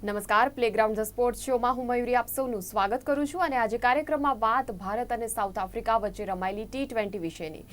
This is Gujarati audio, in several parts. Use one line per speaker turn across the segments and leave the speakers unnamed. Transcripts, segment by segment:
નમસ્કાર પ્લેગ્રાઉન્ડ ધ સ્પોર્ટ્સ શોમાં હું મયુરી આપ સૌનું સ્વાગત કરું છું અને આજે કાર્યક્રમમાં વાત ભારત અને સાઉથ આફ્રિકા વચ્ચે રમાયેલી ટી ટ્વેન્ટી વિશેની.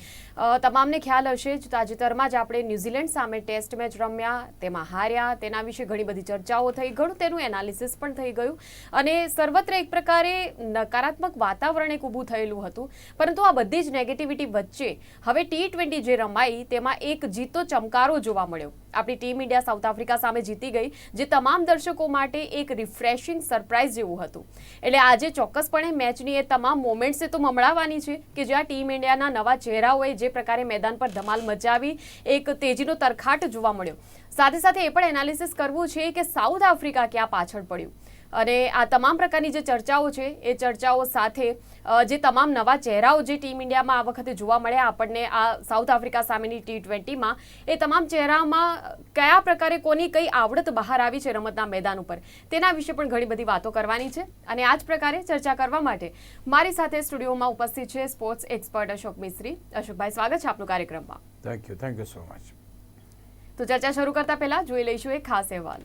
તમામને ખ્યાલ હશે જ, તાજેતરમાં જ આપણે ન્યૂઝીલેન્ડ સામે ટેસ્ટ મેચ રમ્યા, તેમાં હાર્યા, તેના વિશે ઘણી બધી ચર્ચાઓ થઈ, ઘણું તેનું એનાલિસિસ પણ થઈ ગયું અને સર્વત્ર એક પ્રકારે નકારાત્મક વાતાવરણ એક ઊભું થયેલું હતું. પરંતુ આ બધી જ નેગેટિવિટી વચ્ચે હવે ટી ટ્વેન્ટી જે રમાઈ, તેમાં એક જીતો ચમકારો જોવા મળ્યો. આપણી ટીમ ઇન્ડિયા સાઉથ આફ્રિકા સામે જીતી ગઈ, જે તમામ દર્શકો માટે એક રિફ્રેશિંગ સરપ્રાઇઝ જેવું હતું. એટલે આજે ચોક્કસપણે મેચની એ તમામ મોમેન્ટ્સ તો મમડાવવાની છે કે જ્યાં ટીમ ઇન્ડિયાના નવા ચહેરાઓએ જે પ્રકારે મેદાન પર ધમાલ મચાવી, એક તેજીનો તરખાટ જોવા મળ્યો. સાથે સાથે એ પણ એનાલિસિસ કરવું છે કે સાઉથ આફ્રિકા ક્યાં પાછળ પડ્યું? અને આ તમામ પ્રકારની જે ચર્ચાઓ છે એ ચર્ચાઓ સાથે જે તમામ નવા ચહેરાઓ જે ટીમ ઇન્ડિયામાં આ વખતે જોવા મળ્યા આપણને આ સાઉથ આફ્રિકા સામેની ટી ટ્વેન્ટીમાં એ તમામ ચહેરામાં કયા પ્રકારે કોની કઈ આવડત બહાર આવી છે રમતના મેદાન ઉપર તેના વિશે પણ ઘણી બધી વાતો કરવાની છે. અને આ જ પ્રકારે ચર્ચા કરવા માટે મારી સાથે સ્ટુડિયોમાં ઉપસ્થિત છે સ્પોર્ટ્સ એક્સપર્ટ અશોક મિસ્ત્રી. અશોકભાઈ સ્વાગત છે આપનું કાર્યક્રમમાં.
Thank you thank you so much
તો ચર્ચા શરૂ કરતા પહેલા જોઈ લઈશું એક ખાસ અહેવાલ.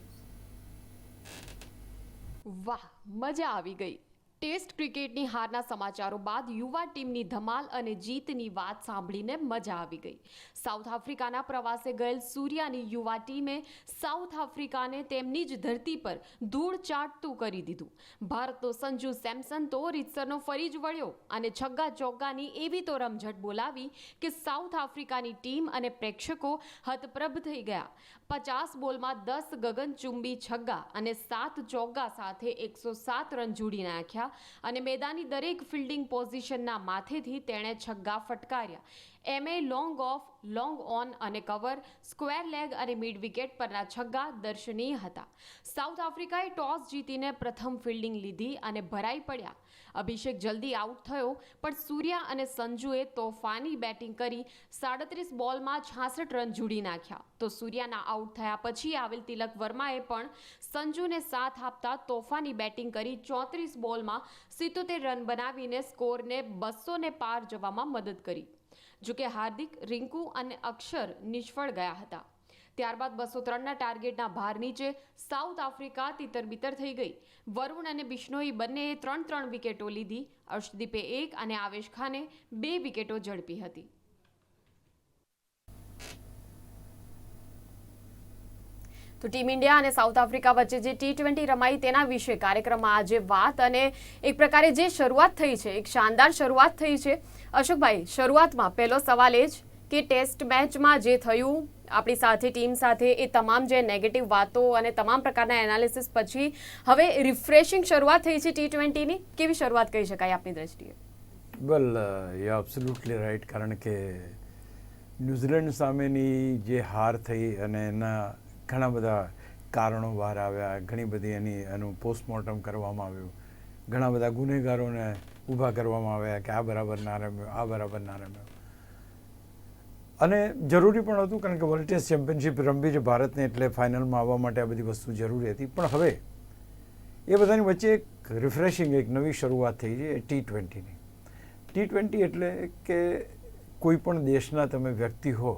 વાહ મજા આવી ગઈ. ટેસ્ટ ક્રિકેટની હારના સમાચારો બાદ યુવા ટીમની ધમાલ અને જીતની વાત સાંભળીને મજા આવી ગઈ. સાઉથ આફ્રિકાના પ્રવાસે ગયેલ સૂર્યાની યુવા ટીમે સાઉથ આફ્રિકાને તેમની જ ધરતી પર ધૂળ ચાટતું કરી દીધું. ભારતનો સંજુ સેમસન તો રીતસરનો ફરી જ વળ્યો અને છગ્ગા ચોગ્ગાની એવી તો રમઝટ બોલાવી કે સાઉથ આફ્રિકાની ટીમ અને પ્રેક્ષકો હતપ્રભ થઈ ગયા. પચાસ બોલમાં દસ ગગનચુંબી છગ્ગા અને સાત ચોગ્ગા સાથે એકસો સાત રન જોડી નાખ્યા અને મેદાનની દરેક ફિલ્ડિંગ પોઝિશનના માથેથી તેણે છગ્ગા ફટકાર્યા. એમએ લોંગ ઓફ લોંગ ઓન અને કવર સ્ક્વેર લેગ અને મિડ વિકેટ પરના છગ્ગા દર્શનીય હતા. સાઉથ આફ્રિકાએ ટોસ જીતીને પ્રથમ ફિલ્ડિંગ લીધી અને ભરાઈ પડ્યા. અભિષેક જલ્દી આઉટ થયો, પણ સૂર્યા અને સંજુએ તોફાની બેટિંગ કરી સાડત્રીસ બોલમાં છાસઠ રન જોડી નાખ્યા. તો સૂર્યાના આઉટ થયા પછી આવેલ તિલક વર્માએ પણ સંજુને સાથ આપતા તોફાની બેટિંગ કરી ચોત્રીસ બોલમાં સિત્તોતેર રન બનાવીને સ્કોરને બસોને પાર જવામાં મદદ કરી. જોકે હાર્દિક, રિંકુ અને અક્ષર નિષ્ફળ ગયા હતા. ત્યારબાદ બસો ત્રણના ટાર્ગેટના ભાર નીચે સાઉથ આફ્રિકા તિતર બિતર થઈ ગઈ. વરુણ અને બિશ્નોઈ બંનેએ ત્રણ ત્રણ વિકેટો લીધી. અર્શદીપે એક અને આવેશ ખાને બે વિકેટો ઝડપી હતી. તો ટીમ ઇન્ડિયા અને સાઉથ આફ્રિકા વચ્ચે જે ટી ટ્વેન્ટી રમાઈ તેના વિશે કાર્યક્રમમાં આજે વાત અને એક પ્રકારે જે શરૂઆત થઈ છે, એક શાનદાર શરૂઆત થઈ છે. અશોકભાઈ, શરૂઆતમાં પહેલો સવાલ એ જ કે ટેસ્ટ મેચમાં જે થયું, આપણી સાથે, ટીમ સાથે, એ તમામ જે નેગેટિવ વાતો અને તમામ પ્રકારના એનાલિસિસ પછી હવે રિફ્રેશિંગ શરૂઆત થઈ છે ટી ટ્વેન્ટીની કેવી શરૂઆત કહી શકાય આપની દ્રષ્ટિએ?
વેલ યુ એબ્સોલ્યુટલી રાઈટ કારણ કે ન્યૂઝીલેન્ડ સામેની જે હાર થઈ અને એના ઘણા બધા કારણો બહાર આવ્યા, ઘણી બધી એની, એનું પોસ્ટમોર્ટમ કરવામાં આવ્યું. ઘણા બધા ગુનેગારોને ઊભા કરવામાં આવ્યા કે આ બરાબર ના રમ્યો, આ બરાબર ના રમ્યો. અને જરૂરી પણ હતું કારણ કે વર્લ્ડ ટેસ્ટ ચેમ્પિયનશિપ રમવી છે ભારતને એટલે ફાઇનલમાં આવવા માટે આ બધી વસ્તુ જરૂરી હતી. પણ હવે એ બધાની વચ્ચે એક રિફ્રેશિંગ એક નવી શરૂઆત થઈ છે ટી ટ્વેન્ટીની ટી ટ્વેન્ટી એટલે કે કોઈ પણ દેશના તમે વ્યક્તિ હો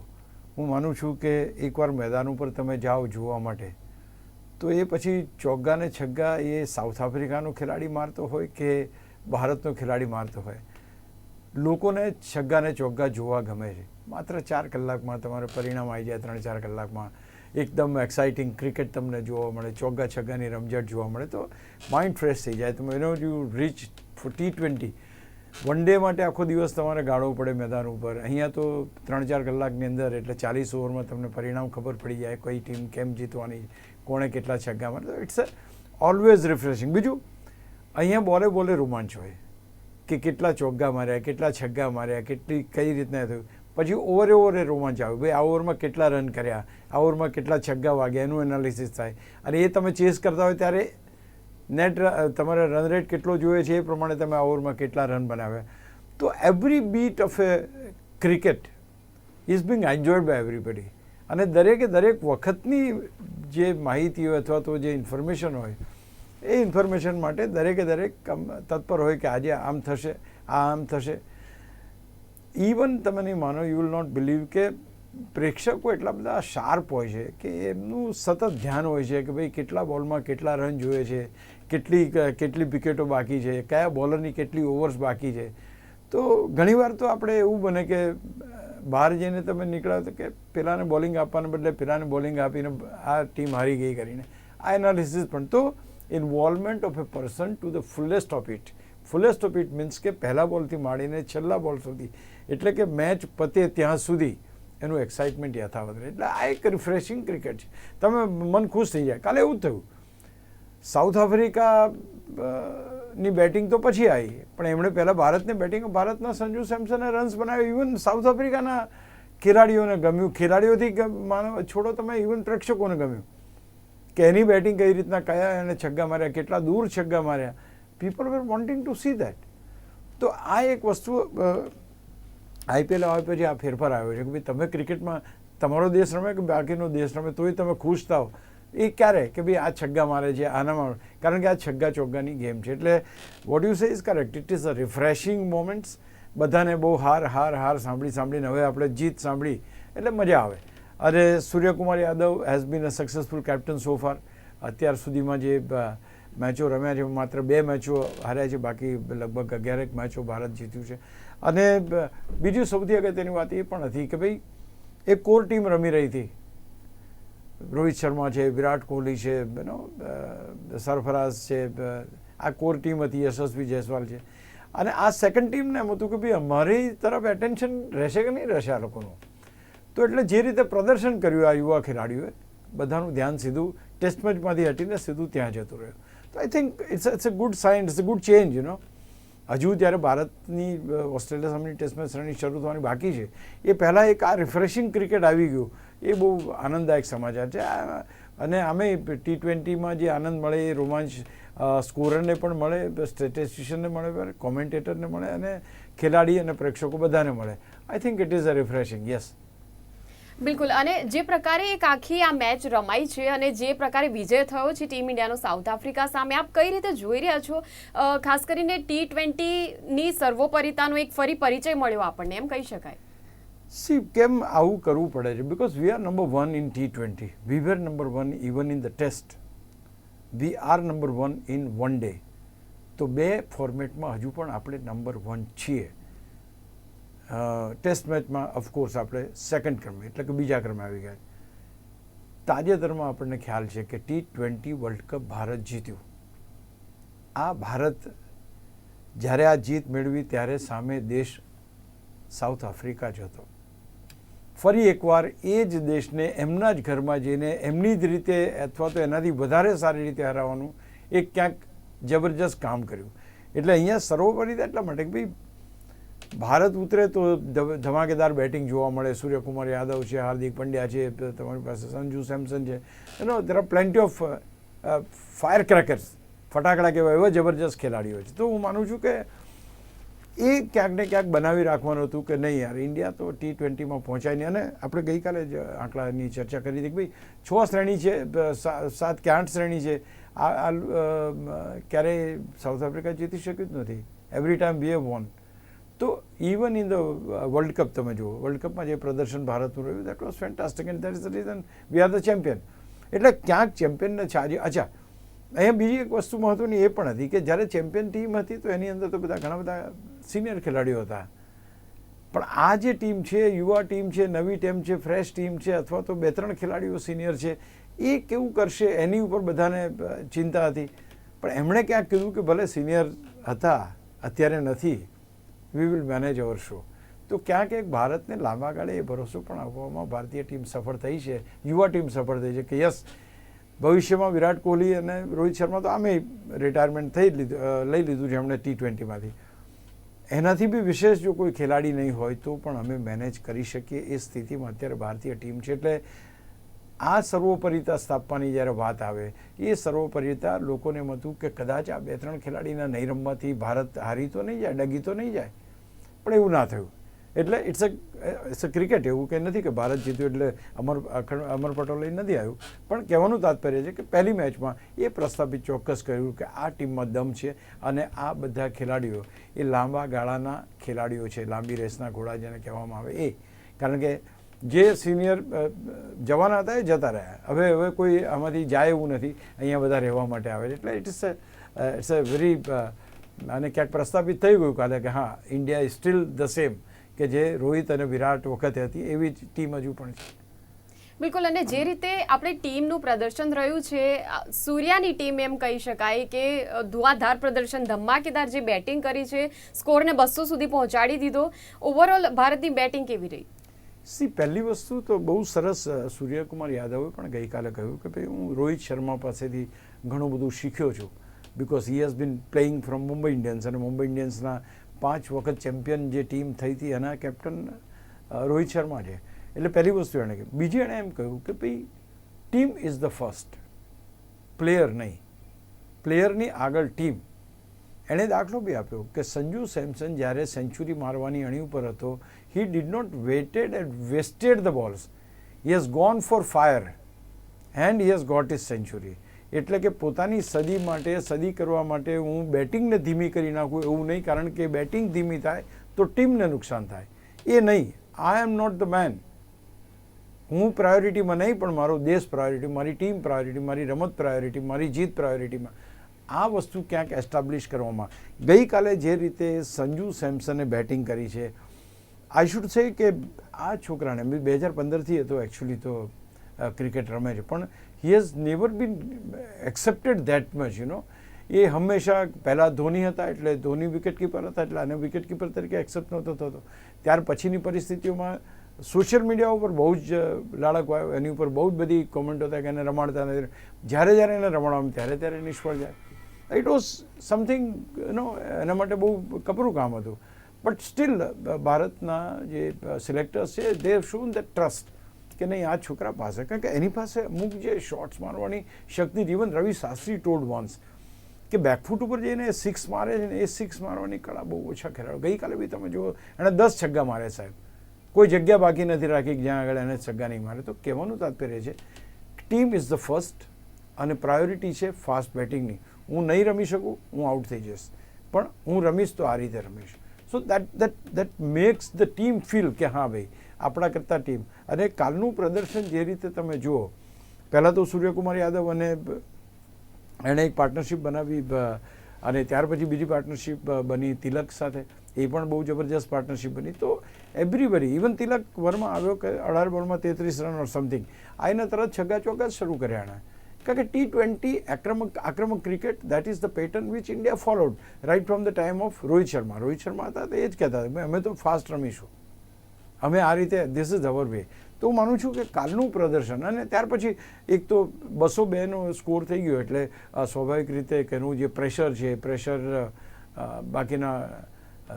હું માનું છું કે એકવાર મેદાન ઉપર તમે જાઓ જોવા માટે, તો એ પછી ચોગ્ગા ને છગ્ગા એ સાઉથ આફ્રિકાનો ખેલાડી મારતો હોય કે ભારતનો ખેલાડી મારતો હોય? લોકોને છગ્ગા ને ચોગ્ગા જોવા ગમે છે. માત્ર ચાર કલાકમાં તમારે પરિણામ આવી જાય, ત્રણ ચાર કલાકમાં. એકદમ એક્સાઇટિંગ ક્રિકેટ તમને જોવા મળે, ચોગ્ગા છગ્ગાની રમઝટ જોવા મળે. તો માઇન્ડ ફ્રેશ થઈ જાય. તમે એનો you reach T twenty one day માટે આખો દિવસ તમારે ગાળવો પડે મેદાન ઉપર. અહીંયા તો ત્રણ ચાર કલાકની અંદર એટલે ચાલીસ ઓવરમાં તમને પરિણામ ખબર પડી જાય કઈ ટીમ કેમ જીતવાની, કોણે કેટલા છગ્ગા મારે તો ઇટ્સ અ ઓલવેઝ રિફ્રેશિંગ બીજું, અહીંયા બોલે બોલે રોમાંચ હોય કે કેટલા ચોગ્ગા માર્યા, કેટલા છગ્ગા માર્યા, કેટલી, કઈ રીતના થયું. પછી ઓવરે ઓવરે રોમાંચ આવ્યું ભાઈ, આ ઓવરમાં કેટલા રન કર્યા, આ ઓવરમાં કેટલા છગ્ગા વાગ્યા, એનું એનાલિસિસ થાય. અને એ તમે ચેસ કરતા હોય ત્યારે નેટ તમારે રન રેટ કેટલો જોઈએ છે એ પ્રમાણે તમે ઓવરમાં કેટલા રન બનાવ્યા. તો every bit of a cricket is being enjoyed by everybody અને દરેકે દરેક વખતની જે માહિતી હોય અથવા તો જે ઇન્ફોર્મેશન હોય, એ ઇન્ફોર્મેશન માટે દરેકે દરેક તત્પર હોય કે આજે આમ થશે, આ આમ થશે. ઇવન તમે નહીં માનો યુ વિલ નોટ બિલીવ કે પ્રેક્ષકો એટલા બધા શાર્પ હોય છે કે એમનું સતત ધ્યાન હોય છે કે ભાઈ કેટલા બોલમાં કેટલા રન જોઈએ છે કેટલી કેટલી વિકેટો બાકી છે, કયા બોલરની કેટલી ઓવર્સ બાકી છે. તો ઘણીવાર તો આપણે એવું બને કે, બહાર જઈને તમે નીકળ્યા તો કે પેલાને બોલિંગ આપવાને બદલે પેલાને બોલિંગ આપીને આ ટીમ હારી ગઈ કરીને. આ એનાલિસિસ પણ. તો involvement of a person to the fullest of it fullest of it means કે પહેલા બોલથી માંડીને છેલ્લા બોલ સુધી. એટલે કે મેચ પતે ત્યાં સુધી એનું એક્સાઇટમેન્ટ યથાવત રહે. એટલે આ એક રિફ્રેશિંગ ક્રિકેટ છે. તમે મન ખુશ થઈ જાય. કાલે એવું થયું. સાઉથ આફ્રિકા ની બેટિંગ તો પછી આવી. પણ એમણે પહેલાં ભારતની બેટિંગ ભારતના સંજુ સેમસને રન્સ બનાવ્યો. ઇવન સાઉથ આફ્રિકાના ખેલાડીઓને ગમ્યું. ખેલાડીઓથી માનો, છોડો તમે ઇવન પ્રેક્ષકોને ગમ્યું. કે એની બેટિંગ કઈ રીતના કયા એને છગ્ગા માર્યા, કેટલા દૂર છગ્ગા માર્યા. People were wanting to see that તો આ એક વસ્તુ આઈપીએલ આવ્યા પછી આ ફેરફાર આવ્યો છે કે ભાઈ તમે ક્રિકેટમાં તમારો દેશ રમે કે બાકીનો દેશ રમે, તોય તમે ખુશ થાઓ એ ક્યારે? કે ભાઈ આ છગ્ગા મારે છે આનામાં કારણ કે આ છગ્ગા ચોગ્ગાની ગેમ છે. એટલે what you say is correct it is a refreshing moments બધાને બહુ હાર હાર હાર સાંભળી, સાંભળીને હવે આપણે જીત સાંભળી. એટલે મજા આવે. અને Suryakumar Yadav has been a successful captain so far અત્યાર સુધીમાં જે મેચો રમ્યા છે, માત્ર બે મેચો હાર્યા છે, બાકી લગભગ અગિયારેક મેચો ભારત જીત્યું છે. અને બીજું સૌથી અગત્યની વાત એ પણ હતી કે ભાઈ, એક કોર ટીમ રમી રહી હતી. રોહિત શર્મા છે, વિરાટ કોહલી છે, you સરફરાઝ છે આ કોર ટીમ હતી, યશસ્વી જયસ્વાલ છે. અને આ સેકન્ડ ટીમને એમ હતું કે ભાઈ અમારી તરફ એટેન્શન રહેશે કે નહીં રહેશે આ લોકોનું? તો એટલે જે રીતે પ્રદર્શન કર્યું આ યુવા ખેલાડીઓએ, બધાનું ધ્યાન સીધું ટેસ્ટ મેચમાંથી હટીને સીધું ત્યાં જતું રહ્યું. તો I think it's it's a good sign it's a good change you know હજુ જ્યારે ભારતની ઓસ્ટ્રેલિયા સામેની ટેસ્ટ મેચ શ્રેણી શરૂ થવાની બાકી છે, એ પહેલાં એક આ રિફ્રેશિંગ ક્રિકેટ આવી ગયું. એ બહુ આનંદદાયક સમાચાર છે. અને અમે ટી ટ્વેન્ટીમાં જે આનંદ મળે, એ રોમાંચ સ્કોરરને પણ મળે, સ્ટેટિસ્ટિશિયનને મળે કોમેન્ટેટરને મળે અને ખેલાડી અને પ્રેક્ષકો બધાને મળે. I think it is a refreshing yes
બિલકુલ. અને જે પ્રકારે એક આખી આ મેચ રમાઈ છે અને જે પ્રકારે વિજય થયો છે ટીમ ઇન્ડિયાનો સાઉથ આફ્રિકા સામે, આપ કઈ રીતે જોઈ રહ્યા છો? ખાસ કરીને ટી ટ્વેન્ટીની સર્વોપરિતાનો એક ફરી પરિચય મળ્યો આપણને, એમ કહી શકાય.
સી કેમ આવું કરવું પડે છે? Because we are number one in T twenty we were number one even in the test we are number one in one day તો બે ફોર્મેટમાં હજુ પણ આપણે નંબર વન છીએ. ટેસ્ટ મેચમાં ઓફકોર્સ આપણે સેકન્ડ ક્રમે, એટલે કે બીજા ક્રમે આવી ગયા. તાજેતરમાં આપણને ખ્યાલ છે કે T twenty world cup Bharat જીત્યું. આ ભારત જ્યારે આ જીત મેળવી ત્યારે સામે દેશ સાઉથ આફ્રિકા જ હતો. ફરી એકવાર એ જ દેશને એમના જ ઘરમાં જઈને એમની જ રીતે અથવા તો એનાથી વધારે સારી રીતે હરાવવાનું એક ક્યાંક જબરજસ્ત કામ કર્યું. એટલે અહીંયા સર્વોપરી એટલા માટે કે ભાઈ, ભારત ઉતરે તો ધમાકેદાર બેટિંગ જોવા મળે. સૂર્યકુમાર યાદવ છે, હાર્દિક પંડ્યા છે તમારી પાસે સંજુ સેમસન છે. એનો are plenty of fire crackers ફટાકડા કહેવાય એવા જબરજસ્ત ખેલાડીઓ છે. તો હું માનું છું કે એ ક્યાંક ને ક્યાંક બનાવી રાખવાનું હતું કે નહીં યાર, ઇન્ડિયા તો ટી ટ્વેન્ટીમાં પહોંચાય નહીં. અને આપણે ગઈકાલે જ આંકડાની ચર્ચા કરી હતી કે ભાઈ, છ શ્રેણી છે સાત કે આઠ શ્રેણી છે. આ ક્યારેય સાઉથ આફ્રિકા જીતી શક્યું જ નથી. Every time we have won તો even in the world cup તમે જુઓ વર્લ્ડ કપમાં જે પ્રદર્શન ભારતનું રહ્યું that was fantastic and that is the reason we are the champion એટલે ક્યાંક ચેમ્પિયનને છાજી અચ્છા, અહીંયા બીજી એક વસ્તુ મહત્વની એ પણ હતી કે જ્યારે ચેમ્પિયન ટીમ હતી, તો એની અંદર તો બધા ઘણા બધા સિનિયર ખેલાડીઓ હતા. પણ આ જે ટીમ છે, યુવા ટીમ છે, નવી ટીમ છે, ફ્રેશ ટીમ છે, અથવા તો બે ત્રણ ખેલાડીઓ સિનિયર છે, એ કેવું કરશે એની ઉપર બધાને ચિંતા હતી. પણ એમણે ક્યાંક કીધું કે ભલે સિનિયર હતા, અત્યારે નથી we will manage our show તો ક્યાંક એક ભારતને લાંબા ગાળે એ ભરોસો પણ આપવામાં ભારતીય ટીમ સફળ થઈ છે, યુવા ટીમ સફળ થઈ છે કે યસ, ભવિષ્યમાં વિરાટ કોહલી અને રોહિત શર્મા તો આમે રિટાયરમેન્ટ થઈ લીધું લઈ લીધું છે એમણે ટી ટ્વેન્ટીમાંથી એનાથી બી વિશેષ જો કોઈ ખેલાડી નહીં હોય તો પણ અમે મેનેજ કરી શકીએ એ સ્થિતિમાં અત્યારે ભારતીય ટીમ છે. એટલે આ સર્વોપરિતા સ્થાપવાની જ્યારે વાત આવે, એ સર્વોપરિતા લોકોને એમ હતું કે કદાચ આ બે ત્રણ ખેલાડીના નહીં રમવાથી ભારત હારી તો નહીં જાય, ડગી તો નહીં જાય. પણ એવું ના થયું. એટલે it's a it's a cricket એવું કે નથી કે ભારત જીત્યું એટલે અમર, અખંડ- અમર પટોલે નથી આવ્યું. પણ કહેવાનું તાત્પર્ય છે કે પહેલી મેચમાં એ પ્રસ્થાપિત ચોક્કસ કર્યું કે આ ટીમમાં દમ છે અને આ બધા ખેલાડીઓ, એ લાંબા ગાળાના ખેલાડીઓ છે, લાંબી રેસના ઘોડા જેને કહેવામાં આવે એ. કારણ કે જે સિનિયર જવાના હતા એ જતા રહ્યા. હવે હવે કોઈ આમાંથી જાય એવું નથી. અહીંયા બધા રહેવા માટે આવે છે. એટલે it a it's a very અને ક્યાંક પ્રસ્થાપિત થઈ ગયું કાલે કે હા India is still the same કે જે રોહિત અને વિરાટ વખતે હતી એવી જ ટીમ હજુ પણ છે.
બિલકુલ અને જે રીતે આપણે ટીમનું પ્રદર્શન રહ્યું છે સૂર્યાની ટીમ એમ કહી શકાય કે ધુઆધાર પ્રદર્શન ધમાકેદાર જે બેટિંગ કરી છે સ્કોરને બસો સુધી પહોંચાડી દીધો. ઓવરઓલ ભારતની બેટિંગ કેવી રહી?
સી પહેલી વસ્તુ તો બહુ સરસ સૂર્યકુમાર યાદવે પણ ગઈકાલે કહ્યું કે ભાઈ હું રોહિત શર્મા પાસેથી ઘણું બધું શીખ્યો છું. Because he has been playing from Mumbai Indians અને મુંબઈ ઇન્ડિયન્સના પાંચ વખત ચેમ્પિયન જે ટીમ થઈ હતી એના કેપ્ટન રોહિત શર્મા છે. એટલે પહેલી વસ્તુ એણે કહી. બીજી એણે એમ કહ્યું કે ભાઈ, team is the first player નહીં. પ્લેયરની આગળ ટીમ. એણે દાખલો બી આપ્યો કે સંજુ સેમસન જ્યારે સેન્ચુરી મારવાની અણી ઉપર હતો he did not waited and wasted the balls he has gone for fire and he has got is century એટલે કે પોતાની સદી માટે, સદી કરવા માટે હું બેટિંગને ધીમી કરી નાખું એવું નહીં, કારણ કે બેટિંગ ધીમી થાય તો ટીમને નુકસાન થાય. એ નહીં I am not the man હું પ્રાયોરિટીમાં નહીં, પણ મારો દેશ પ્રાયોરિટી, મારી ટીમ પ્રાયોરિટી, મારી રમત પ્રાયોરિટી, મારી જીત પ્રાયોરિટીમાં. આ વસ્તુ ક્યાંક એસ્ટાબ્લિશ કરવામાં ગઈકાલે જે રીતે સંજુ સેમસને બેટિંગ કરી છે આઈ શુડ સે કે આ છોકરાને, બે હજાર પંદરથી હતો એકચ્યુઅલી તો ક્રિકેટ રમે છે. પણ he has never been accepted that much you know એ હંમેશા પહેલાં ધોની હતા એટલે ધોની વિકેટ કીપર હતા એટલે આને વિકેટ કીપર તરીકે એક્સેપ્ટ નહોતો થતો ત્યાર પછીની પરિસ્થિતિઓમાં સોશિયલ મીડિયા ઉપર બહુ જ લાડક એની ઉપર બહુ જ બધી કોમેન્ટો હતા કે એને રમાડતા નથી. જ્યારે જ્યારે એને રમાડવામાં ત્યારે ત્યારે નિષ્ફળ જાય. ઇટ વોઝ સમથિંગ નો એના માટે બહુ કપરું કામ હતું. બટ સ્ટીલ ભારતના જે સિલેક્ટર્સ છે દે શોન ધ ટ્રસ્ટ કે નહીં, આ છોકરા પાસે. કારણ કે એની પાસે અમુક જે શોર્ટ્સ મારવાની શક્તિ even Ravi Shastri told once કે બેકફૂટ ઉપર જઈને સિક્સ મારે છે ને, એ સિક્સ મારવાની કળા બહુ ઓછા ખેલાડો ગઈકાલે બી તમે જુઓ એણે દસ છગ્ગા મારે સાહેબ. કોઈ જગ્યા બાકી નથી રાખી જ્યાં આગળ એને છગ્ગા નહીં મારે. તો કહેવાનું તાત્પર્ય છે ટીમ ઇઝ ધ ફર્સ્ટ અને પ્રાયોરિટી છે ફાસ્ટ બેટિંગની હું નહીં રમી શકું, હું આઉટ થઈ જઈશ. પણ હું રમીશ તો આ રીતે રમીશ. So that that that makes the team feel કે હા ભાઈ આપણા કરતાં ટીમ. અને કાલનું પ્રદર્શન જે રીતે તમે જુઓ, પહેલાં તો સૂર્યકુમાર યાદવ અને એણે એક પાર્ટનરશિપ બનાવી અને ત્યાર પછી બીજી પાર્ટનરશિપ બની તિલક સાથે. એ પણ બહુ જબરજસ્ત પાર્ટનરશિપ બની. તો એવરીબડી ઇવન તિલક વર્મા આવ્યો કે અઢાર બોલમાં તેત્રીસ રન ઓર સમથિંગ આ એને તરત છગ્ગા ચોગ્ગા શરૂ કર્યા એણે. કારણ કે ટી ટ્વેન્ટી આક્રમક આક્રમક cricket that is the pattern which India followed right from the time of Rohit Sharma. Rohit Sharma હતા તો એ જ કહેતા હતા, અમે તો ફાસ્ટ રમીશું. અમે આ રીતે ધીસ ઇઝ અવર વે તો હું માનું છું કે કાલનું પ્રદર્શન, અને ત્યાર પછી એક તો બસો બેનો સ્કોર થઈ ગયો એટલે સ્વાભાવિક રીતે એનું જે પ્રેશર છે પ્રેશર બાકીના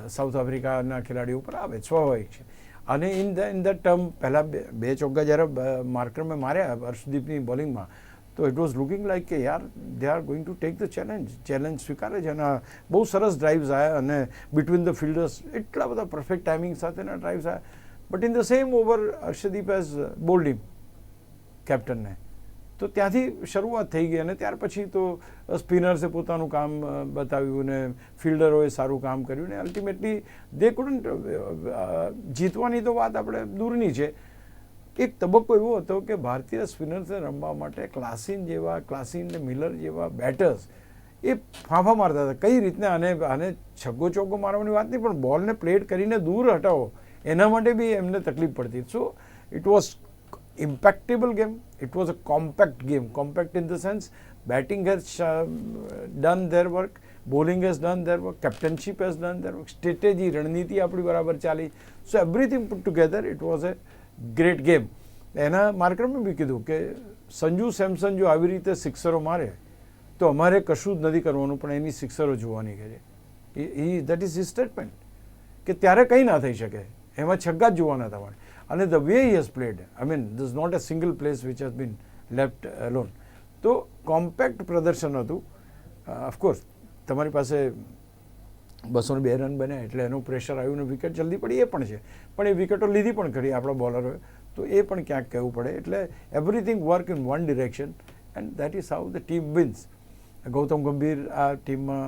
સાઉથ આફ્રિકાના ખેલાડીઓ ઉપર આવે, સ્વાભાવિક છે. અને in the in the term પહેલાં બે ચોગ્ગા જ્યારે માર્કરમે માર્યા હર્ષદીપની બોલિંગમાં, તો ઇટ વોઝ લુકિંગ લાઈક કે યાર they are going to take the challenge challenge સ્વીકારે છે, અને બહુ સરસ ડ્રાઇવ્સ આવ્યા અને બિટવીન ધ ફિલ્ડર્સ એટલા બધા પરફેક્ટ ટાઈમિંગ સાથેના ડ્રાઇવ્સ આવ્યા but in the same over Harshdeep as bowled કેપ્ટનને તો ત્યાંથી શરૂઆત થઈ ગઈ અને ત્યાર પછી તો સ્પિનર્સે પોતાનું કામ બતાવ્યું ને ફિલ્ડરોએ સારું કામ કર્યું ને અલ્ટિમેટલી દે કુડન્ટ જીતવાની તો વાત આપણે દૂરની છે. એક તબક્કો એવો હતો કે ભારતીય સ્પિનર્સને રમવા માટે ક્લાસિન જેવા ક્લાસીન ને મિલર જેવા બેટર્સ એ ફાંફા મારતા હતા. કઈ રીતના? આને આને છગ્ગો ચોગ્ગો મારવાની વાત નહીં પણ બોલને પ્લેટ કરીને દૂર હટાવો. એના માટે બી એમને તકલીફ પડતી. So it was impeccable game it was a compact game compact in the sense batting has done their work bowling has done their work captainship has done their work strategy રણનીતિ આપણી બરાબર ચાલી so everything put together it was a great game એના માર્કરમાં બી કીધું કે સંજુ સેમસન જો આવી રીતે સિક્સરો મારે, તો અમારે કશું જ નથી કરવાનું, પણ એની સિક્સરો જોવાની છે. એ દેટ ઇઝ હિઝ સ્ટેટમેન્ટ કે ત્યારે કંઈ ના થઈ શકે. એમાં છગ્ગા જ જોવાના તમારે અને the way he has played I mean this not a single place which has been left alone તો કોમ્પેક્ટ પ્રદર્શન હતું. ઓફકોર્સ તમારી પાસે બસો બે રન બન્યા એટલે એનું પ્રેશર આવ્યું ને વિકેટ જલ્દી પડી, એ પણ છે. પણ એ વિકેટો લીધી પણ ખરી આપણા બોલરોએ તો એ પણ ક્યાંક કહેવું પડે. એટલે everything work in one direction and that is how the team wins Gautam Gambhir આ ટીમમાં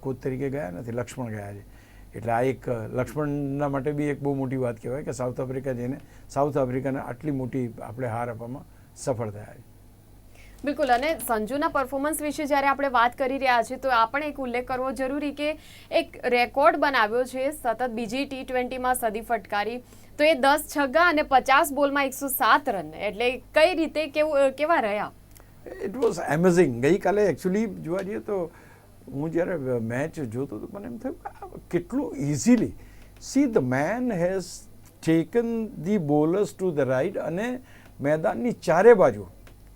કોચ તરીકે ગયા નથી, લક્ષ્મણ ગયા છે. એટલે આ એક લક્ષ્મણના માટે બી એક બહુ મોટી વાત કહેવાય કે સાઉથ આફ્રિકા જઈને સાઉથ આફ્રિકાને આટલી મોટી આપણે હાર આપવામાં સફળ થયા છે.
બિલકુલ અને સંજુના પરફોર્મન્સ વિશે જ્યારે આપણે વાત કરી રહ્યા છીએ તો આપણે એક ઉલ્લેખ કરવો જરૂરી કે એક રેકોર્ડ બનાવ્યો છે સતત બીજી ટી ટ્વેન્ટીમાં સદી ફટકારી. તો એ દસ છગ્ગા અને પચાસ બોલમાં એકસો સાત રન. એટલે કઈ રીતે કેવું કેવા રહ્યા?
ઇટ વોઝ એમેઝિંગ ગઈકાલે એકચ્યુઅલી જોવા જઈએ તો હું જ્યારે મેચ જોતો તો મને એમ થયું કેટલું easily see the man has taken the bowlers to the right અને મેદાનની ચારે બાજુ.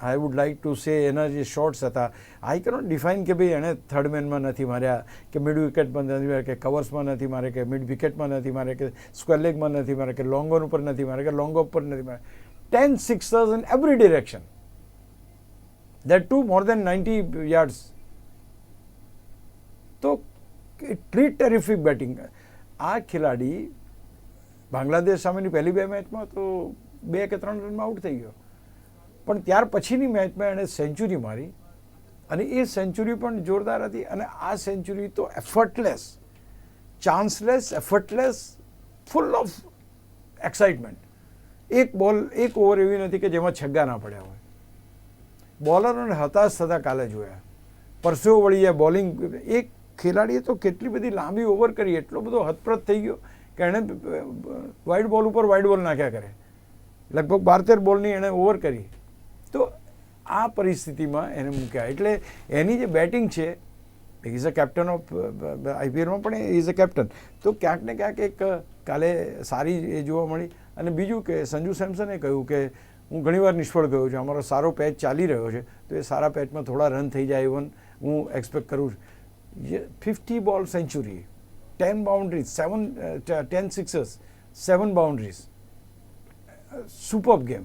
I would like to say એના જે શોર્ટ્સ હતા આઈ કેનોટ ડિફાઇન કે ભાઈ એણે થર્ડ મેનમાં નથી માર્યા, કે મિડ વિકેટમાં નથી માર્યા, કે કવર્સમાં નથી મારે કે મિડ વિકેટમાં નથી મારે કે સ્ક્વેર લેગમાં નથી મારે કે લોંગ ઉપર નથી મારે કે લોંગ ઓફ પર નથી મારે ten sixers in every direction that too, more than 90 yards. તો એટલી ટેરિફિક બેટિંગ આ ખેલાડી બાંગ્લાદેશ સામેની પહેલી બે મેચમાં તો બે કે ત્રણ રનમાં આઉટ થઈ ગયો. પણ ત્યાર પછીની મેચમાં એણે સેન્ચુરી મારી અને એ સેન્ચુરી પણ જોરદાર હતી અને આ સેન્ચુરી તો effortless chanceless effortless full of excitement એક બોલ એક ઓવર એવી નથી કે જેમાં છગ્ગા ના પડ્યા હોય. બોલરોને હતાશ થતા કાલે જોયા. પરસેવો વળી જાય બોલિંગ એક ખેલાડીએ તો કેટલી બધી લાંબી ઓવર કરી, એટલો બધો હતપ્રત થઈ ગયો કે એણે વાઇડ બોલ ઉપર વાઇડ બોલ નાખ્યા કરે. લગભગ બાર તેર બોલની એણે ઓવર કરી. તો આ પરિસ્થિતિમાં એને મૂક્યા. એટલે એની જે બેટિંગ છે ઇઝ અ કેપ્ટન ઓફ આઈપીએલમાં પણ ઇઝ અ કેપ્ટન તો ક્યાંક ને ક્યાંક એક કાલે સારી એ જોવા મળી. અને બીજું કે સંજુ સેમસને કહ્યું કે, હું ઘણીવાર નિષ્ફળ ગયો છું. અમારો સારો પેચ ચાલી રહ્યો છે. તો એ સારા પેચમાં થોડા રન થઈ જાય ઇવન હું એક્સપેક્ટ કરું છું. Fifty ball century ten boundaries seven ten sixers seven boundaries super game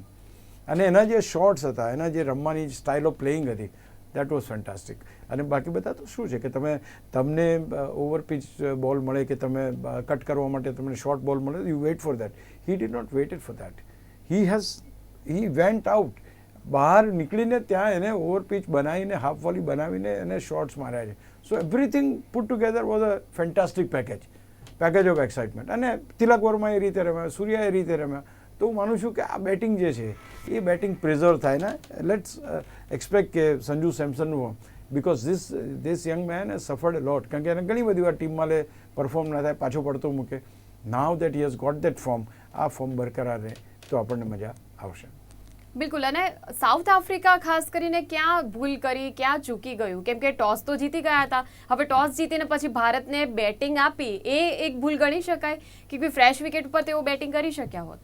અને એના જે શોર્ટ્સ હતા, એના જે રમવાની સ્ટાઇલ ઓફ પ્લેઇંગ હતી દેટ વોઝ ફેન્ટાસ્ટિક અને બાકી બધા તો શું છે કે તમે, તમને ઓવર પિચ બોલ મળે કે તમે કટ કરવા માટે તમને શોર્ટ બોલ મળે you wait for that he did not waited for that he has he went out બહાર નીકળીને ત્યાં એને ઓવર પિચ બનાવીને હાફ વોલી બનાવીને એને શોર્ટ્સ માર્યા છે. So everything put together was a fantastic package package of excitement અને તિલક વર્મા એ રીતે રમ્યા સૂર્યા એ રીતે રમ્યા. તો હું માનું છું કે આ બેટિંગ જે છે, એ બેટિંગ પ્રિઝર્વ થાય ને. લેટ્સ એક્સપેક્ટ કે Sanju સેમસનનું because this this young man A suffered lot કારણ કે એને ઘણી બધી વાર ટીમમાં લે પરફોર્મ ના થાય, પાછો પડતો મૂકે. Now that he has got that form આ ફોર્મ બરકરાર રહે, તો આપણને મજા આવશે.
બિલકુલ. અને સાઉથ આફ્રિકા ખાસ કરીને ક્યાં ભૂલ કરી, ક્યાં ચૂકી ગયું? કેમ કે ટોસ તો જીતી ગયા હતા. હવે ટોસ જીતીને પછી ભારતને બેટિંગ આપી એ એક ભૂલ ગણી શકાય કે કોઈ ફ્રેશ વિકેટ પર તેઓ બેટિંગ કરી શક્યા હોત?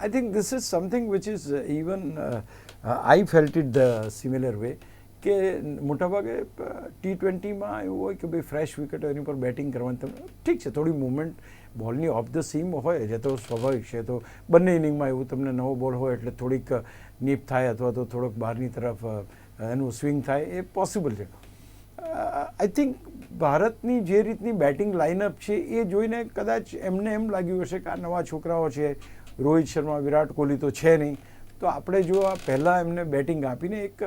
I think this is something which is even I felt it the similar way કે મોટાભાગે ટી ટ્વેન્ટીમાં એવું હોય કે ભાઈ ફ્રેશ વિકેટ એની પર બેટિંગ કરવાની તમે, ઠીક છે, થોડી મુવમેન્ટ બોલની ઓફ ધ સીમ હોય જે તો સ્વાભાવિક છે. તો બંને ઇનિંગમાં એવું તમને નવો બોલ હોય એટલે થોડીક નીપ થાય અથવા તો થોડોક બહારની તરફ એનું સ્વિંગ થાય, એ પોસિબલ છે. આઈ થિંક ભારતની જે રીતની બેટિંગ લાઇનઅપ છે, એ જોઈને કદાચ એમને એમ લાગ્યું હશે કે આ નવા છોકરાઓ છે. રોહિત શર્મા, વિરાટ કોહલી તો છે નહીં. તો આપણે જો આ પહેલાં એમને બેટિંગ આપીને એક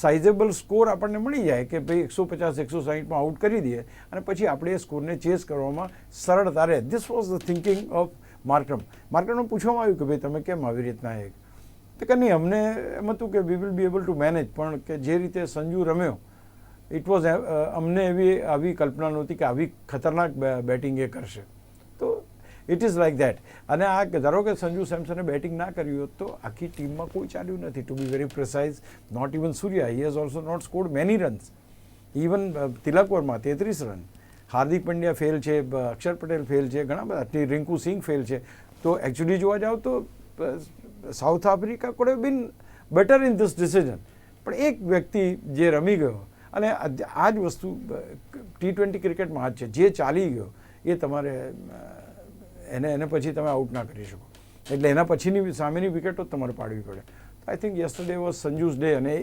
સાઇઝેબલ સ્કોર આપણને મળી જાય કે ભાઈ એકસો પચાસ, એકસો સાહીઠમાં આઉટ કરી દઈએ અને પછી આપણે એ સ્કોરને ચેસ કરવામાં સરળતા રહે. This was the thinking of Markram માર્કરમને પૂછવામાં આવ્યું કે ભાઈ, તમે કેમ આવી રીતના એક? તો કે, નહીં, અમને એમ હતું કે we will be able to manage પણ કે જે રીતે સંજુ રમ્યો ઇટ વોઝ અમને એવી, આવી કલ્પના નહોતી કે આવી ખતરનાક બેટિંગ એ કરશે. તો ઇટ ઇઝ લાઈક દેટ અને આ ધારો કે સંજુ સેમસને બેટિંગ ના કર્યું હોત તો આખી ટીમમાં કોઈ ચાલ્યું નથી to be very precise not even Surya he has also not scored many runs even Tilak Varma તેત્રીસ રન હાર્દિક પંડ્યા ફેલ છે અક્ષર પટેલ ફેલ છે, ઘણા બધા રિંકુ સિંઘ ફેલ છે. તો એકચ્યુઅલી જોવા જાઓ તો South Africa could been better in this decision પણ એક વ્યક્તિ જે રમી ગયો, અને આ જ વસ્તુ ટી ટ્વેન્ટી ક્રિકેટમાં જ છે, જે ચાલી ગયો, એ તમારે એને એને પછી તમે આઉટ ના કરી શકો. એટલે એના પછીની સામેની વિકેટો તમારે પાડવી પડે. I think yesterday was Sanju's day અને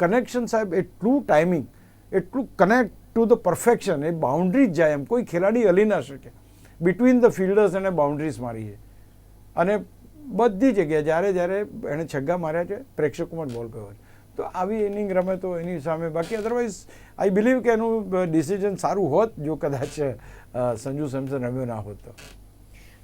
કનેક્શન સાહેબ એટલું ટાઈમિંગ એટલું કનેક્ટ ટુ ધ પરફેક્શન એ બાઉન્ડ્રી જ જાય એમ. કોઈ ખેલાડી હલી ના શકે. બિટવીન ધ ફિલ્ડર્સ એને બાઉન્ડ્રીઝ મારી છે. અને બધી જગ્યાએ જ્યારે જ્યારે એણે છગ્ગા માર્યા છે પ્રેક્ષકોમાં જ બોલ ગયો છે. તો આવી ઇનિંગ રમે તો એની સામે. બાકી અધરવાઇઝ આઈ બિલીવ કે એનું ડિસિઝન સારું હોત જો કદાચ સંજુ સેમસન રમ્યો ના હોત તો.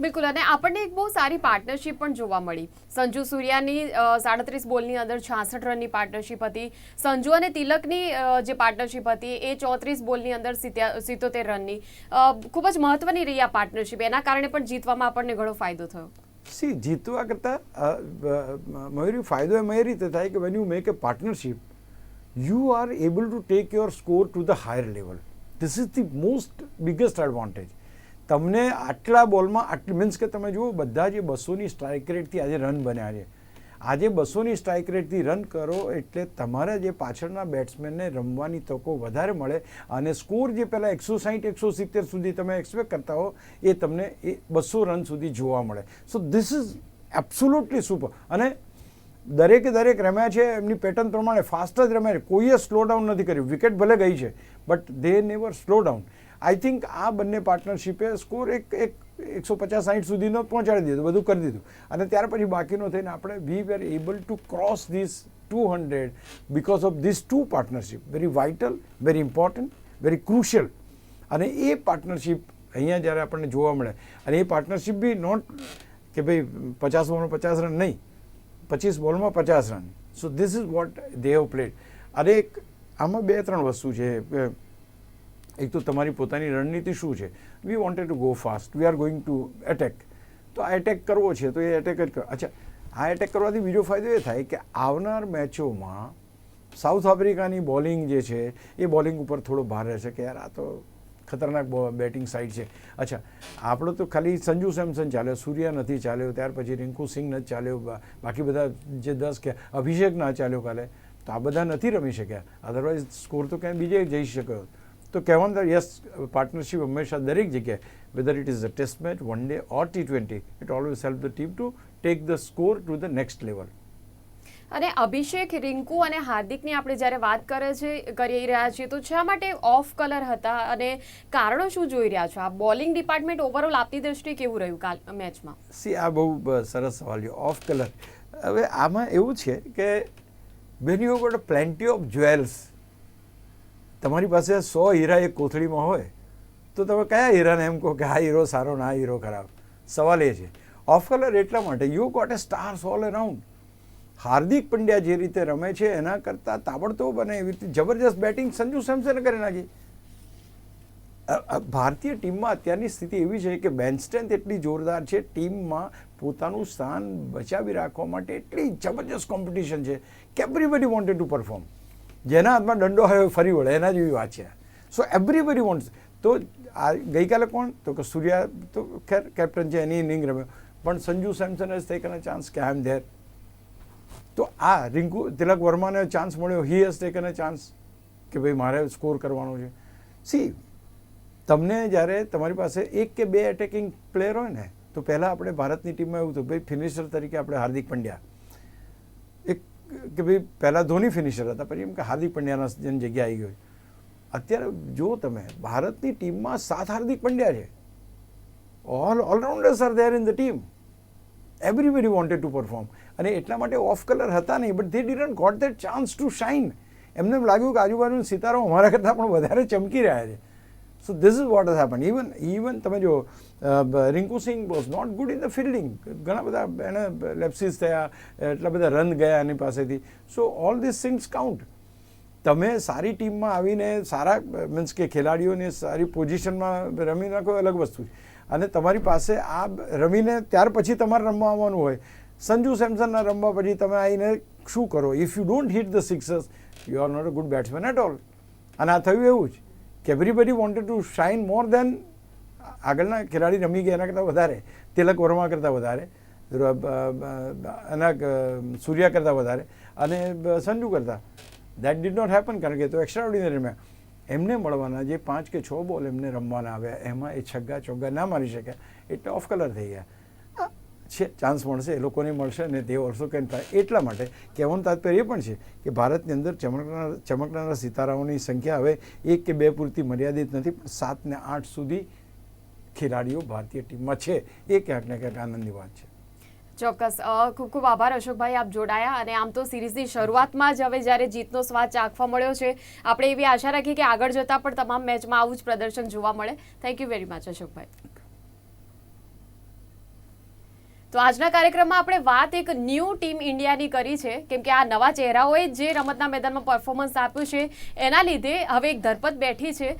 બિલકુલ, અને આપણને એક બહુ સારી પાર્ટનરશિપ પણ જોવા મળી. સંજુ સૂર્યાની સાડત્રીસ બોલની અંદર છાસઠ રનની પાર્ટનરશિપ હતી. સંજુ અને તિલકની જે પાર્ટનરશિપ હતી, એ ચોત્રીસ બોલની અંદર સિત્તોતેર રનની. ખૂબ જ મહત્વની રહી આ પાર્ટનરશિપ એના કારણે પણ જીતવામાં આપણને ઘણો ફાયદો થયો.
સી, જીતવા કરતાં મયુરી, ફાયદો એમ એ રીતે થાય કે when you make a partnership you are able to take your score to the higher level this is the most biggest advantage તમને આટલા બોલમાં આટલી મીન્સ કે તમે જુઓ, બધા જે બસોની સ્ટ્રાઇક રેટથી આજે રન બન્યા છે. આજે બસોની સ્ટ્રાઇક રેટથી રન કરો એટલે તમારા જે પાછળના બેટ્સમેનને રમવાની તકો વધારે મળે અને સ્કોર જે પહેલાં એકસો સાહીઠ એકસો સિત્તેર સુધી તમે એક્સપેક્ટ કરતા હો, એ તમને એ બસો રન સુધી જોવા મળે. So this is absolutely super અને દરેકે દરેક રમ્યા છે, એમની પેટર્ન પ્રમાણે ફાસ્ટ જ રમ્યા છે. કોઈએ સ્લો ડાઉન નથી કર્યું. વિકેટ ભલે ગઈ છે but they never slow down I think આ બંને પાર્ટનરશિપે સ્કોર એક એક એકસો પચાસ સાઠ સુધીનો પહોંચાડી દીધો, બધું કરી દીધું. અને ત્યાર પછી બાકીનો થઈને આપણે we were able to cross this two hundred because of this two partnership very vital very important very crucial અને એ પાર્ટનરશિપ અહીંયા જ્યારે આપણને જોવા મળે, અને એ પાર્ટનરશિપ બી નોટ કે ભાઈ પચાસ બોલમાં પચાસ રન નહીં, પચીસ બોલમાં પચાસ run so this is what they have played અને એક આમાં બે ત્રણ વસ્તુ છે એક તો તમારી પોતાની રણનીતિ શું છે? We wanted to go fast we are going to attack તો આ એટેક કરવો છે, તો એ એટેક જ કરો. અચ્છા, આ એટેક કરવાથી બીજો ફાયદો એ થાય કે આવનાર મેચોમાં સાઉથ આફ્રિકાની બોલિંગ જે છે, એ બોલિંગ ઉપર થોડો ભાર રહેશે કે યાર આ તો ખતરનાક બેટિંગ સાઇડ છે. અચ્છા, આપણો તો ખાલી સંજુ સેમસન ચાલ્યો, સૂર્યા નથી ચાલ્યો, ત્યાર પછી રિંકુ સિંહ નથી ચાલ્યો બાકી બધા જે દસ કે અભિષેક ના ચાલ્યો કાલે, તો આ બધા નથી રમી શક્યા. અધરવાઇઝ સ્કોર તો ક્યાંય બીજે જઈ શક્યો. તો કહેવાનું યસ પાર્ટનરશિપ હંમેશા દરેક જગ્યાએ whether it is a test match one day or T twenty it always help the team to take the score to the next level
અને અભિષેક રિંકુ અને હાર્દિકની આપણે જ્યારે વાત કરે છે કરી રહ્યા છીએ તો શા માટે ઓફ કલર હતા અને કારણો શું જોઈ રહ્યા છો? આ બોલિંગ ડિપાર્ટમેન્ટ ઓવરઓલ આપની દ્રષ્ટિએ કેવું રહ્યું કાલ મેચમાં?
સી આ બહુ સરસ સવાલ છે ઓફ કલર હવે આમાં એવું છે કે when you got plenty of jewels તમારી પાસે સો હીરા એક કોથળીમાં હોય, તો તમે કયા હીરાને એમ કહો કે આ હીરો સારો ના હીરો ખરાબ? સવાલ એ છે. ઓફ કલર એટલા માટે you got a stars all around Hardik Pandya જે રીતે રમે છે, એના કરતાં તાબડતોબ અને એવી રીતે જબરજસ્ત બેટિંગ સંજુ સેમસને કરી નાખી. ભારતીય ટીમમાં અત્યારની સ્થિતિ એવી છે કે બેન્ચ સ્ટ્રેન્થ એટલી જોરદાર છે, ટીમમાં પોતાનું સ્થાન બચાવી રાખવા માટે એટલી જબરજસ્ત કોમ્પિટિશન છે કે એવરીબડી વોન્ટેડ ટુ પરફોર્મ જેના હાથમાં દંડો હવે ફરી વળે એના જેવી વાત છે. સો એવરીબડી વોન્ટ્સ તો આ ગઈકાલે કોણ? તો કે સૂર્યા તો ખેર કેપ્ટન છે, એની ઇનિંગ રમ્યો. પણ Sanju Samson has taken a chance કે આઈ એમ ધેર તો આ રિંકુ તિલક વર્માને ચાન્સ મળ્યો. He has taken a chance કે ભાઈ મારે સ્કોર કરવાનો છે. સી તમને જ્યારે તમારી પાસે એક કે બે એટેકિંગ પ્લેયર હોય ને, તો પહેલાં આપણે ભારતની ટીમમાં એવું હતું ભાઈ ફિનિશર તરીકે આપણે હાર્દિક પંડ્યા. કે ભાઈ પહેલાં ધોની ફિનિશર હતા, પછી એમ કે હાર્દિક પંડ્યાના જેની જગ્યા આવી ગઈ અત્યારે જો તમે ભારતની ટીમમાં સાત હાર્દિક પંડ્યા છે. All all-rounders are there in the team everybody wanted to perform અને એટલા માટે ઓફ કલર હતા નહીં but they didn't got that chance to shine એમને એમ લાગ્યું કે આજુબાજુના સિતારો અમારા કરતાં પણ વધારે ચમકી રહ્યા છે. So this is what has happen even even તમે જો Rinku Singh was not good in the fielding ઘણા બધા એને લેપ્સિસ થયા, એટલા બધા રન ગયા એની પાસેથી. So all this things count તમે સારી ટીમમાં આવીને સારા મીન્સ કે ખેલાડીઓને સારી પોઝિશનમાં રમી નાખો અલગ વસ્તુ અને તમારી પાસે આ રમીને ત્યાર પછી તમારે રમવા આવવાનું હોય. સંજુ સેમસનના રમવા પછી તમે આવીને શું કરો? If you don't hit the sixers you are not a good batsman at all અને આ થયું એવું જ કે everybody wanted to shine more than આગળના ખેલાડી રમી ગયા એના કરતાં વધારે, તિલક વર્મા કરતાં વધારે એના સૂર્યા કરતાં વધારે અને સંજુ કરતાં. દેટ ડીડ નોટ હેપન કારણ કે તો એક્સ્ટ્રા ઓર્ડિનરી રમ્યા. એમને મળવાના જે પાંચ કે છ બોલ એમને રમવાના આવ્યા, એમાં એ છગ્ગા ચોગ્ગા ના મારી શક્યા. એટલે ઓફ કલર થઈ ગયા. છે ચાન્સ મળશે, એ લોકોને મળશે અને તે ઓલ્સો કેન ટ્રાય એટલા માટે કહેવાનું તાત્પર્ય એ પણ છે કે ભારતની અંદર ચમકનાર, ચમકનારા સિતારાઓની સંખ્યા હવે એક કે બે પૂરતી મર્યાદિત નથી, પણ સાત ને આઠ સુધી ખેલાડીઓ ભારતીય ટીમમાં છે. એ ક્યાંક ને ક્યાંક આનંદની વાત છે.
ચોક્કસ. ખૂબ ખૂબ આભાર અશોકભાઈ, આપ જોડાયા અને આમ તો સિરીઝની શરૂઆતમાં જ હવે જ્યારે જીતનો સ્વાદ ચાખવા મળ્યો છે, આપણે એવી આશા રાખીએ કે આગળ જતાં પણ તમામ મેચમાં આવું જ પ્રદર્શન જોવા મળે. Thank you very much Ashokbhai. તો આજના કાર્યક્રમમાં આપણે વાત એક ન્યૂ ટીમ ઇન્ડિયાની કરી છે, કેમ કે આ નવા ચહેરાઓએ જે રમતના મેદાનમાં પરફોર્મન્સ આપ્યું છે, એના લીધે હવે એક ધરપત બેઠી છે.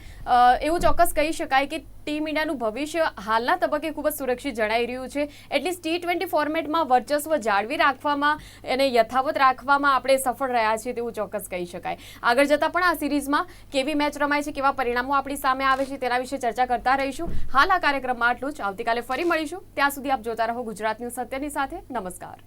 એવું ચોક્કસ કહી શકાય કે ટીમ ઇન્ડિયાનું ભવિષ્ય હાલના તબક્કે ખૂબ જ સુરક્ષિત જણાઈ રહ્યું છે. એટલીસ્ટ ટી ટ્વેન્ટી ફોર્મેટમાં વર્ચસ્વ જાળવી રાખવામાં એને યથાવત રાખવામાં આપણે સફળ રહ્યા છીએ તેવું ચોક્કસ કહી શકાય. આગળ જતાં પણ આ સિરીઝમાં કેવી મેચ રમાય છે, કેવા પરિણામો આપણી સામે આવે છે તેના વિશે ચર્ચા કરતા રહીશું. હાલ આ કાર્યક્રમમાં આટલું જ. આવતીકાલે ફરી મળીશું. ત્યાં સુધી આપ જોતા રહો ગુજરાત ન્યૂઝ સત્યની સાથે. નમસ્કાર.